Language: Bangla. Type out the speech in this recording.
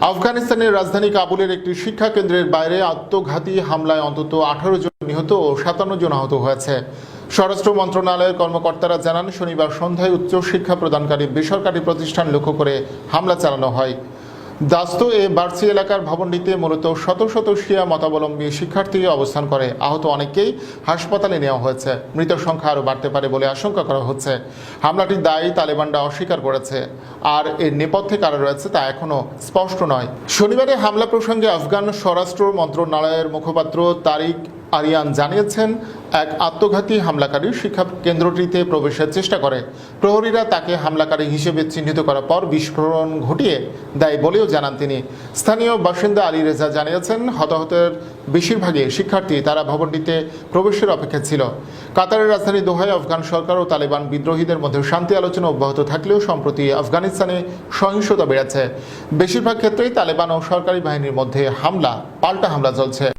আফগানিস্তানের রাজধানী কাবুলের একটি শিক্ষা কেন্দ্রের বাইরে আত্মঘাতী হামলায় অন্তত আঠারো জন নিহত ও সাতান্ন জন আহত হয়েছে। স্বরাষ্ট্র মন্ত্রণালয়ের কর্মকর্তারা জানান, শনিবার সন্ধ্যায় উচ্চ শিক্ষা প্রদানকারী বেসরকারি প্রতিষ্ঠান লক্ষ্য করে হামলা চালানো হয়। দাস্ত এ বার্সি এলাকার ভবনটিতে মূলত শত শত শিয়া মতাবলম্বী শিক্ষার্থী অবস্থান করে। আহত অনেকেই হাসপাতালে নেওয়া হয়েছে। মৃত সংখ্যা আরও বাড়তে পারে বলে আশঙ্কা করা হচ্ছে। হামলাটির দায়ী তালেবানরা অস্বীকার করেছে। আর এর নেপথ্যে কারা রয়েছে তা এখনও স্পষ্ট নয়। শনিবারে হামলা প্রসঙ্গে আফগান স্বরাষ্ট্র মন্ত্রণালয়ের মুখপাত্র তারিক আরিয়ান জানিয়েছেন, এক আত্মঘাতী হামলাকারী শিক্ষা কেন্দ্রটিতে প্রবেশের চেষ্টা করে। প্রহরীরা তাকে হামলাকারী হিসেবে চিহ্নিত করার পর বিস্ফোরণ ঘটিয়ে দেয় বলেও জানান তিনি। স্থানীয় বাসিন্দা আলী রেজা জানিয়েছেন, হতাহতের বেশিরভাগই শিক্ষার্থী তারা ভবনটিতে প্রবেশের অপেক্ষা ছিল। কাতারের রাজধানী দোহায় আফগান সরকার ও তালেবান বিদ্রোহীদের মধ্যে শান্তি আলোচনা অব্যাহত থাকলেও সম্প্রতি আফগানিস্তানে সহিংসতা বেড়েছে। বেশিরভাগ ক্ষেত্রেই তালেবান ও সরকারি বাহিনীর মধ্যে হামলা, পাল্টা হামলা চলছে।